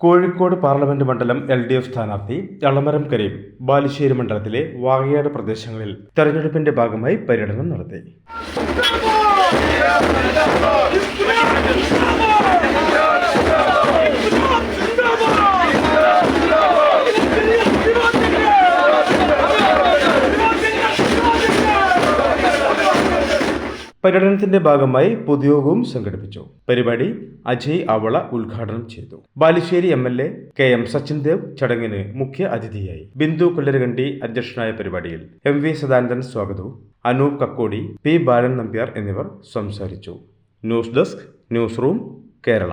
Kozhikode parliament മണ്ഡലം L D F സ്ഥാനാർത്ഥി എളമരം കരീം ബാലുശ്ശേരി മണ്ഡലത്തിലെ വാകയാട് പ്രദേശങ്ങളിൽ തെരഞ്ഞെടുപ്പിന്റെ ഭാഗമായി പര്യടനം നടത്തി. പര്യടനത്തിന്റെ ഭാഗമായി പൊതുയോഗവും സംഘടിപ്പിച്ചു. പരിപാടി അജയ് അവള ഉദ്ഘാടനം ചെയ്തു. Balussery M L A K M Sachin Dev ചടങ്ങിന് മുഖ്യ അതിഥിയായി. ബിന്ദു കൊല്ലരകണ്ടി അധ്യക്ഷനായ പരിപാടിയിൽ എം വി സദാനന്ദൻ സ്വാഗതവും അനൂപ് കക്കോടി പി ബാലൻ നമ്പ്യാർ എന്നിവർ സംസാരിച്ചു. News desk news room Kerala.